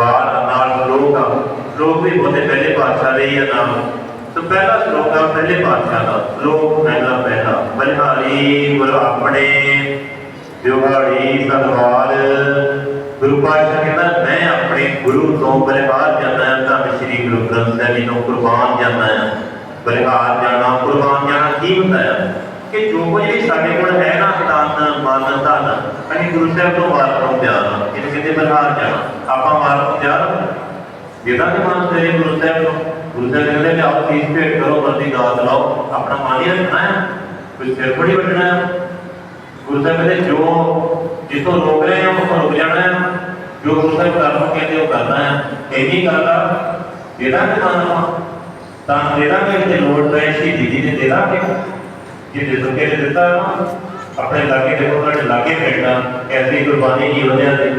ਬਾਲ ਨਾਲ ਸ਼ਲੋਕ ਆ। ਸ਼ਲੋਕ ਵੀ ਬਹੁਤੇ ਪਹਿਲੇ ਪਾਤਸ਼ਾਹ ਦੇ ਹੀ ਆ ਨਾਮ ਸੋ ਪਹਿਲਾ ਸ਼ਲੋਕ ਆ, ਪਹਿਲੇ ਪਾਤਸ਼ਾਹ ਦਾ। ਸ਼ਲੋਕ ਪਹਿਲਾ ਪਹਿਲਾ। ਬਲਿਹਾਰੀ ਗੁਰ ਆਪਣੇ ਦਿਵਾੜੀ ਸਤਵਾਰ ਗੁਰੂ ਪਾਤਸ਼ਾਹ ਕਹਿੰਦਾ, ਮੈਂ ਆਪਣੇ ਗੁਰੂ ਤੋਂ ਬਲਿਹਾਰ ਜਾਂਦਾ ਹਾਂ, ਤਾਂ ਸ੍ਰੀ ਗੁਰੂ ਗ੍ਰੰਥ ਸਾਹਿਬ ਜੀ ਨੂੰ ਕੁਰਬਾਨ ਜਾਂਦਾ ਹਾਂ। ਬਲਿਹਾਰ ਜਾਣਾ, ਕੁਰਬਾਨ ਜਾਣਾ ਕੀ ਹੁੰਦਾ ਹੈ? ਕਿ ਜੋ ਕੁਝ ਵੀ ਸਾਡੇ ਕੋਲ ਹੈ ਨਾ ਤਨ ਮਨ ਧਨ ਅਸੀਂ ਗੁਰੂ ਸਾਹਿਬ ਤੋਂ ਮਾਰ ਤੋਂ ਤਿਆਰ ਹਾਂ ਇਹਨੂੰ ਕਹਿੰਦੇ ਬਲਿਹਾਰ ਜਾਣਾ। ਆਪਾਂ ਮਾਰ ਤੋਂ ਤਿਆਰ ਹਾਂ ਜਿਹਦਾ ਕਿ ਮਨ ਤੇਰੇ ਗੁਰੂ ਸਾਹਿਬ ਨੂੰ ਗੁਰੂ ਸਾਹਿਬ ਕਹਿੰਦੇ ਕਿ ਆਪ ਸੀਸ ਭੇਟ ਕਰੋ ਵਰਦੀ ਦਾਤ ਲਾਓ ਆਪਣਾ ਮਨ ਹੀ ਰੱਖਣਾ ਹੈ ਕੋਈ ਸਿਰ ਥੋੜੀ ਵੱਢਣਾ ਹੈ ਗੁਰੂ ਸਾਹਿਬ ਕਹਿੰਦੇ ਜੋ ਜਿੱਥੋਂ ਰੋਕ ਰਹੇ ਹਾਂ ਉੱਥੋਂ ਰੁਕ ਜਾਣਾ ਹੈ ਜੋ ਗੁਰੂ ਸਾਹਿਬ ਕਰਨ ਨੂੰ ਕਹਿੰਦੇ ਉਹ ਕਰਨਾ ਹੈ ਇਹੀ ਗੱਲ ਆ ਜਿਹੜਾ ਕਿ ਮਨ ਤਾਂ ਜਿਹੜਾ ਕਿ ਤੇ ਲੋੜ ਪਏ ਸ਼ਹੀਦੀ ਦੀ ਨੇ ਦੇਣਾ ਕਿ ਜੇ ਦੇ ਸਕੇ ਨੇ ਦਿੱਤਾ ਨਾ, ਆਪਣੇ ਲਾਗੇ ਦੇਖੋ ਤੁਹਾਡੇ ਲਾਗੇ ਬੈਠਾ ਐਸੀ ਕੁਰਬਾਨੀ ਕੀ ਵਧਿਆ ਤੇ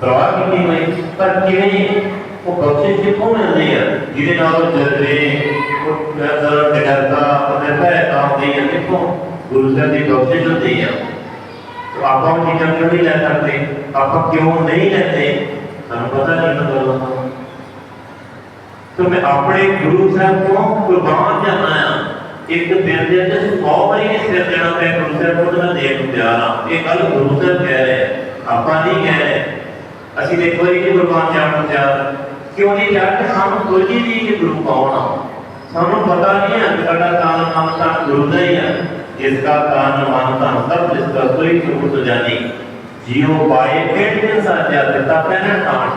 ਪ੍ਰਵਾਹ ਕੀਤੀ ਹੋਈ ਪਰ ਕਿਵੇਂ ਉਹ ਬਖਸ਼ਿਸ਼ ਕਿੱਥੋਂ ਮਿਲਦੀ ਆ ਜਿਹਦੇ ਨਾਲ ਉਹ ਜਜ਼ਬੇ ਉਹ ਨਜ਼ਰ ਡਰਦਾ ਉਹਦੇ ਭੈ ਆਉਂਦੀ ਆ ਕਿੱਥੋਂ ਗੁਰੂ ਸਾਹਿਬ ਦੀ ਬਖਸ਼ਿਸ਼ ਹੁੰਦੀ ਆ ਤੇ ਆਪਾਂ ਉਹ ਚੀਜ਼ਾਂ ਕਿਉਂ ਨਹੀਂ ਲੈ ਸਕਦੇ ਆਪਾਂ ਕਿਉਂ ਨਹੀਂ ਲੈਂਦੇ ਸਾਨੂੰ ਪਤਾ ਨਹੀਂ ਇਹਨਾਂ ਗੱਲਾਂ ਦਾ ਤੇ ਮੈਂ ਆਪਣੇ ਗੁਰੂ ਸਾਹਿਬ ਤੋਂ ਕੁਰਬਾਨ ਜਾਣਾ ਆ ਇੱਕ ਦਿਨ ਦੇ ਵਿੱਚ 100 ਵਾਰੀ ਨਹੀਂ ਸਿਰ ਦੇਣਾ ਪਿਆ ਗੁਰੂ ਸਾਹਿਬ ਕੋਲ ਮੈਂ ਦੇਣ ਨੂੰ ਤਿਆਰ ਆ ਇਹ ਗੱਲ ਗੁਰੂ ਸਾਹਿਬ ਕਹਿ ਰਹੇ ਆ, ਆਪਾਂ ਨਹੀਂ ਕਹਿ ਰਹੇ ਅਸੀਂ ਦੇਖੋ ਵਾਰੀ ਨਹੀਂ ਕੁਰਬਾਨ ਜਾਣ ਨੂੰ ਤਿਆਰ ਕਿਉਂ ਨਹੀਂ ਤਿਆਰ ਕਿ ਸਾਨੂੰ ਕੋਈ ਨਹੀਂ ਕਿ ਗੁਰੂ ਕੌਣ ਆ। ਸਾਨੂੰ ਪਤਾ ਨਹੀਂ ਹੈ ਕਿ ਸਾਡਾ ਤਾਨ ਮਨ ਤਾਂ ਗੁਰੂ ਦਾ ਹੀ ਹੈ ਜਿਸ ਦਾ ਤਾਨ ਮਨ ਤਾਂ ਸਭ, ਜਿਸ ਦਾ ਕੋਈ ਸੂਰਤ ਜਾਣੀ ਜੀਉ ਪਾਏ ਕਿਹੜੇ ਦਿਨ ਸਾਜਿਆ ਦਿੱਤਾ ਪਹਿਨ ਤਾਣ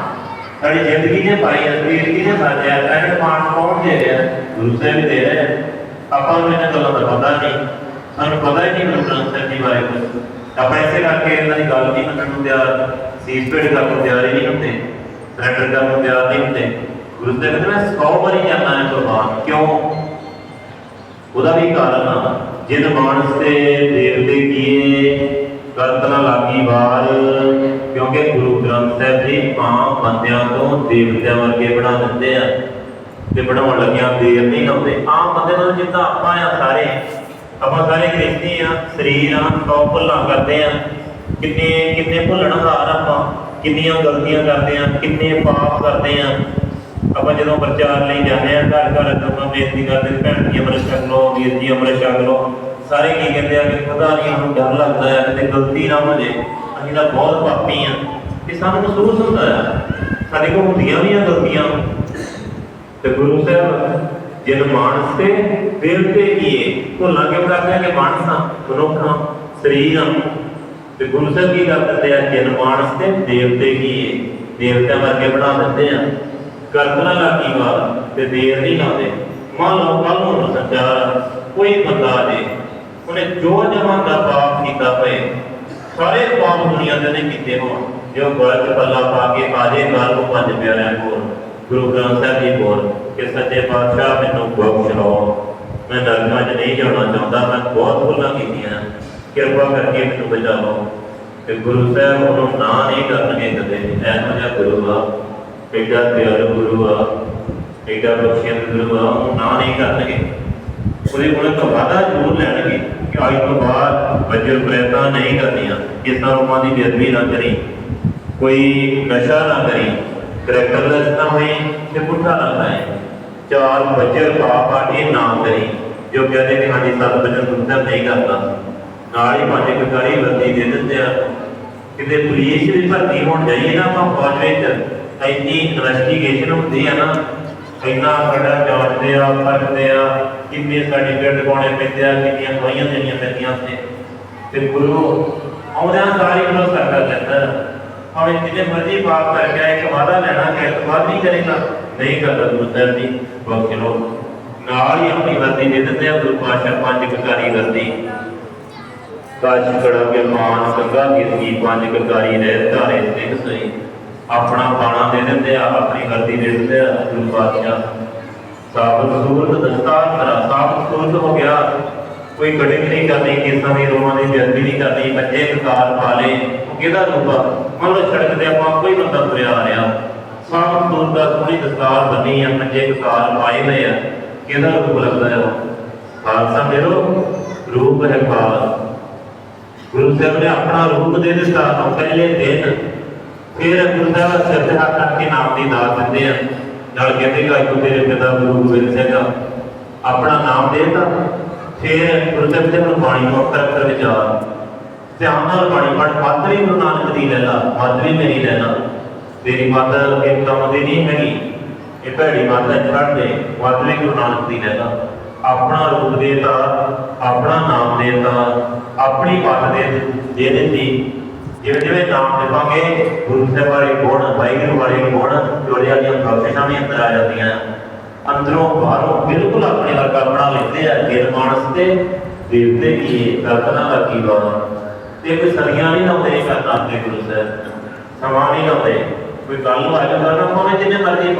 ਸਾਡੀ ਜ਼ਿੰਦਗੀ ਨੇ ਪਾਈ ਹੈ, ਸਰੀਰ ਕਿਹਨੇ ਸਾਜਿਆ ਪਹਿਨ ਤਾਣ ਕੌਣ ਦੇ ਰਿਹਾ? ਗੁਰੂ ਸਾਹਿਬ ਦੇ ਰਿਹਾ। ਆਪਾਂ ਨੂੰ ਇਹਨਾਂ ਗੱਲਾਂ ਦਾ ਪਤਾ ਨਹੀਂ। ਸਾਨੂੰ ਪਤਾ ਹੀ ਨਹੀਂ ਗੁਰੂ ਗ੍ਰੰਥ ਸਾਹਿਬ ਜੀ ਬਾਰੇ ਕੁਝ ਆਪਾਂ ਇਸੇ ਕਰਕੇ ਇਹਨਾਂ ਦੀ ਗੱਲ ਨਹੀਂ ਮੰਨਣ ਨੂੰ ਤਿਆਰ ਸੀਸ ਭੇਟ ਕਰਨ ਨੂੰ ਤਿਆਰ ਹੀ ਨਹੀਂ ਹੁੰਦੇ ਸਰੈਂਡਰ ਕਰਨ ਨੂੰ ਤਿਆਰ ਨਹੀਂ ਹੁੰਦੇ। ਗੁਰੂ ਸਾਹਿਬ ਕਹਿੰਦੇ, ਮੈਂ 100 ਵਾਰੀ ਜਾਣਾ ਹੈ ਕੁਰਬਾਨ। ਕਿਉਂ? ਉਹਦਾ ਵੀ ਕਾਰਨ ਆ, ਜਿਨ ਮਾਨਸ ਤੇ ਦੇਵਤੇ ਕੀਏ, ਕਰਤ ਲਾਗੀ ਵਾਰ, ਕਿਉਂਕਿ ਗੁਰੂ ਗ੍ਰੰਥ ਸਾਹਿਬ ਜੀ ਆਮ ਬੰਦਿਆਂ ਤੋਂ ਦੇਵਤਿਆਂ ਵਰਗੇ ਬਣਾ ਦਿੰਦੇ ਆ, ਤੇ ਬਣਾਉਣ ਲੱਗਿਆਂ ਦੇਰ ਨਹੀਂ ਲਾਉਂਦੇ। ਆਮ ਬੰਦੇ ਨਾਲ ਜਿੱਦਾਂ ਆਪਾਂ ਆ ਸਾਰੇ ਆਪਾਂ ਸਾਰੇ ਗ੍ਰਸਤੀ ਆ ਸਰੀਰ ਆ ਸੌ ਭੁੱਲਾਂ ਕਰਦੇ ਆ ਕਿੰਨੇ ਕਿੰਨੇ ਭੁੱਲਣਹਾਰ ਆਪਾਂ, ਕਿੰਨੀਆਂ ਗਲਤੀਆਂ ਕਰਦੇ ਆ ਕਿੰਨੇ ਪਾਪ ਕਰਦੇ ਆ ਆਪਾਂ ਜਦੋਂ ਪ੍ਰਚਾਰ ਲਈ ਜਾਂਦੇ ਆ ਘਰ ਘਰ ਆਪਾਂ ਬੇਨਤੀ ਕਰਦੇ ਭੈਣ ਜੀ ਅੰਮ੍ਰਿਤ ਛਕ ਲਓ, ਵੀਰ ਜੀ ਅੰਮ੍ਰਿਤ ਛਕ ਲਓ। ਸਾਰੇ ਕੀ ਕਹਿੰਦੇ ਆ ਕਿ ਖੁਦਾ ਨਹੀਂ ਸਾਨੂੰ ਡਰ ਲੱਗਦਾ ਹੈ ਕਿ ਗਲਤੀ ਨਾ ਹੋ ਜੇ ਅਸੀਂ ਤਾਂ ਬਹੁਤ ਪਾਪੀ ਆ ਇਹ ਸਾਨੂੰ ਮਹਿਸੂਸ ਹੁੰਦਾ ਹੈ, ਸਾਡੇ ਕੋਲ ਹੁੰਦੀਆਂ ਵੀ ਆ ਗਲਤੀਆਂ। ਤੇ ਗੁਰੂ ਸਾਹਿਬ ਜਿਨ ਮਾਨਸ ਤੇ ਕੀਏ ਭੁੱਲਾਂ ਕਿਉਂ ਕਰਦੇ ਆ ਕਿ ਮਾਨਸਾਂ ਮਨੁੱਖਾਂ ਸਰੀਰਾਂ ਤੇ ਗੁਰੂ ਸਾਹਿਬ ਕੀ ਕਰ ਦਿੰਦੇ ਆ? ਜਿਨ ਮਾਨਸ ਤੇ ਦੇਵਤੇ ਕੀਏ ਦੇਵਤਿਆਂ ਵਰਗੇ ਬਣਾ ਦਿੰਦੇ ਆ। ਕਰਦਨਾ ਲਾਗੀ ਵਾਰ ਤੇ ਦੇਰ ਨਹੀਂ ਲਾਉਂਦੇ। ਮੰਨ ਲਓ ਕੱਲ ਨੂੰ ਸੰਚਾਰ ਕੋਈ ਬੰਦਾ ਜੇ, ਉਹਨੇ ਜੋ ਜਮਾਂ ਦਾ ਪਾਪ ਕੀਤਾ ਹੋਏ, ਸਾਰੇ ਪਾਪ ਦੁਨੀਆ ਦੇ ਨੇ ਕੀਤੇ ਹੋਣ। ਜੋ ਗਲ ਚ ਪੱਲਾ ਪਾ ਕੇ ਆਜੇ ਗੱਲ ਨੂੰ ਪੰਜ ਪਿਆਰਿਆਂ ਕੋਲ। ਗੁਰੂ ਗ੍ਰੰਥ ਸਾਹਿਬ ਜੀ ਬੋਲ ਕਿ ਸੱਚੇ ਪਾਤਸ਼ਾਹ ਮੈਨੂੰ ਬਖਸ਼ ਮੈਂ ਨਰਕਾਂ 'ਚ ਨਹੀਂ ਜਾਣਾ ਚਾਹੁੰਦਾ, ਮੈਂ ਬਹੁਤ ਭੁੱਲਾਂ ਕੀਤੀਆਂ ਕਿਰਪਾ ਕਰਕੇ ਮੈਨੂੰ ਬਚਾ ਤੇ ਗੁਰੂ ਸਾਹਿਬ ਉਹਨੂੰ ਨਾ ਨਹੀਂ ਕਰਨਗੇ ਕਦੇ ਐਨੋ ਜਿਹਾ ਗੁਰੂ ਆ। ਐਡਾ ਪਿਆਰਾ ਗੁਰੂ ਆ ਐਡਾ ਬਖਸ਼ਿਆ ਗੁਰੂ ਆ ਉਹ ਨਾ ਨਹੀਂ ਕਰਨਗੇ। ਉਹਦੇ ਕੋਲ ਤੋਂ ਵਾਦਾ ਜ਼ਰੂਰ ਲੈਣਗੇ ਕਿ ਅੱਜ ਤੋਂ ਬਾਅਦ ਵਜਰ ਪ੍ਰੇਤਾ ਨਹੀਂ ਕਰਨੀਆਂ ਕਿਸਾਂ ਰੂਪਾਂ ਦੀ ਬੇਅਦਬੀ ਨਾ ਕਰੀ, ਕੋਈ ਨਸ਼ਾ ਨਾ ਕਰੀ। ਕਰੈਕਟਰਲੈਸ ਨਾ ਹੋਈ ਤੇ ਪੁੱਠਾ ਨਾ ਖਾਏ ਚਾਰ ਵਜਰ ਪਾਪਾ ਇਹ ਨਾ ਕਰੀ ਜੋ ਕਹਿੰਦੇ ਕਿ ਸਾਡੀ ਸੱਤ ਵਜਰ ਦੁੱਧਾ ਨਹੀਂ ਕਰਦਾ। ਨਾਲ ਹੀ ਪੰਜ ਕਕਾਰੀ ਵਰਦੀ ਦੇ ਦਿੰਦੇ ਆ, ਕਿਤੇ ਪੁਲਿਸ ਵੀ ਭਰਤੀ ਹੋਣ ਜਾਈਏ ਨਾ ਆਪਾਂ ਫੌਜ ਵਿੱਚ ਇੰਨੀ ਇਨਵੈਸਟੀਗੇਸ਼ਨ ਹੁੰਦੀ ਆ ਨਾ, ਇੰਨਾ ਸਾਡਾ ਜਾਂਚਦੇ ਆ ਪੜਦੇ ਆ, ਕਿੰਨੇ ਸਰਟੀਫਿਕੇਟ ਲਗਾਉਣੇ ਪੈਂਦੇ ਆ, ਕਿੰਨੀਆਂ ਦਵਾਈਆਂ ਦੇਣੀਆਂ ਪੈਂਦੀਆਂ ਤੇ ਤੇ ਗੁਰੂ ਆਉਂਦਿਆਂ ਸਾਰੀ ਭਰੋਸਾ ਕਰ ਲੈਂਦਾ ਭਾਵੇਂ ਜਿੰਨੇ ਮਰਜ਼ੀ ਪਾਪ ਕਰ ਗਿਆ ਇੱਕ ਵਾਦਾ ਲੈਣਾ ਕਿ ਇਤਬਾਰ ਨਹੀਂ ਕਰੇਗਾ ਨਹੀਂ ਕਰਦਾ ਗੁਰੂ ਸਾਹਿਬ ਜੀ। ਨਾਲ ਹੀ ਆਪਣੀ ਵਰਦੀ ਦੇ ਦਿੰਦੇ ਆ, ਗੁਰੂ ਪਾਤਸ਼ਾਹ ਪੰਜ ਕਕਾਰੀ ਵਰਦੀ। ਕਾਜ ਕੜਾ ਕੇ ਮਾਨ ਸੰਗਾ ਕੀ ਪੰਜ ਕਕਾਰੀ ਰਹਿ ਧਾਰੇ ਸਿੰਘ ਸਹੀ। ਆਪਣਾ ਬਾਣਾ ਦੇ ਦਿੰਦੇ ਆ, ਆਪਣੀ ਵਰਦੀ ਦੇ ਦਿੰਦੇ ਆ, ਗੁਰੂ ਪਾਤਸ਼ਾਹ। ਸਾਬਤ ਸੂਰਤ ਦਸਤਾਰ ਕਰਾ ਸਾਬਤ ਸੂਰਤ ਹੋ ਗਿਆ। ਕੋਈ ਕਟਿੰਗ ਨਹੀਂ ਕਰਨੀ ਕੇਸਾਂ ਦੀ ਰੋਮਾਂ ਦੀ ਬੇਅਦਬੀ ਨਹੀਂ ਕਰਨੀ ਬੱਚੇ ਕਕਾਰ ਪਾ ਕਿਹਦਾ ਰੂਪ ਮੰਨ ਲਓ ਸੜਕ ਤੇ ਆਪਾਂ ਕੋਈ ਬੰਦਾ ਤੁਰਿਆ ਆ ਰਿਹਾ ਸਾਬਤ ਸੂਰਤ ਦਾ ਸੋਹਣੀ ਦਸਤਾਰ ਬੰਨੀ ਆ ਬੱਚੇ ਕਕਾਰ ਪਾਏ ਹੋਏ ਆ, ਕਿਹਦਾ ਰੂਪ ਲੱਗਦਾ ਹੈ ਖਾਲਸਾ ਮੇਰੋ ਰੂਪ ਹੈ ਖਾਲ ਗੁਰੂ ਸਾਹਿਬ ਨੇ ਆਪਣਾ ਰੂਪ ਦੇ ਦਿੱਤਾ, ਤਾਂ ਪਹਿਲੇ ਦਿਨ ਫਿਰ ਗੁਰੂ ਸਾਹਿਬ ਸਿਰ ਤੇ ਨਾਮ ਦੀ ਦਾਤ ਦਿੰਦੇ ਆ। ਨਾਲ ਕਹਿੰਦੇ ਕਿ ਅੱਜ ਤੇਰੇ ਪਿਤਾ ਗੁਰੂ ਗੋਬਿੰਦ ਸਿੰਘ ਆਪਣਾ ਨਾਮ ਦੇਤਾ। ਫਿਰ ਗੁਰੂ ਦੇ ਨੂੰ ਬਾਣੀ ਨੂੰ ਅੱਖਰ ਅੱਖਰ ਵਿਚਾਰ ਧਿਆਨ ਨਾਲ ਬਾਣੀ ਪੜ੍ਹ ਮੱਤ ਗੁਰੂ ਨਾਨਕ ਦੀ ਲੈ ਲਾ ਮੇਰੀ ਲੈ ਤੇਰੀ ਮੱਤ ਇਹ ਕੰਮ ਦੀ ਨਹੀਂ ਹੈਗੀ। ਇਹ ਭੈੜੀ ਮੱਤ ਛੱਡ ਦੇ ਮੱਤ ਗੁਰੂ ਨਾਨਕ ਦੀ ਲੈ ਆਪਣਾ ਰੂਪ ਦੇਤਾ, ਆਪਣਾ ਨਾਮ ਦੇਤਾ, ਆਪਣੀ ਮੱਤ ਦੇ ਦੇ ਦਿੱਤੀ। ਜਿਵੇਂ ਜਿਵੇਂ ਨਾਮ ਜਪਾਂਗੇ ਗੁਰੂ ਸਾਹਿਬ ਵਾਲੇ ਗੁਣ, ਵਾਹਿਗੁਰੂ ਵਾਲੇ ਗੁਣ, ਜੋੜਿਆ ਦੀਆਂ ਬਖਸ਼ਿਸ਼ਾਂ ਵੀ ਅੰਦਰ ਆ ਜਾਂਦੀਆਂ। ਅੰਦਰੋਂ ਬਾਹਰੋਂ ਬਿਲਕੁਲ ਆਪਣੇ ਵਰਗਾ ਬਣਾ ਲੈਂਦੇ ਆ ਗਿਰ ਮਾਨਸ ਤੇ ਦੇਵਤੇ ਕੀ ਕਲਪਨਾ ਦਾ ਕੀ ਬਾਤ ਤੇ ਕੋਈ ਸਰੀਆਂ ਨਹੀਂ ਲਾਉਂਦੇ ਕਰਨਾ ਆਪਣੇ ਗੁਰੂ ਸਾਹਿਬ, ਸਮਾਂ ਨਹੀਂ ਲਾਉਂਦੇ। ਕੋਈ ਗੱਲ ਨੂੰ ਆ ਜਾਂਦਾ ਨਾ, ਭਾਵੇਂ ਜਿੰਨੇ ਮਰਜ਼ੀ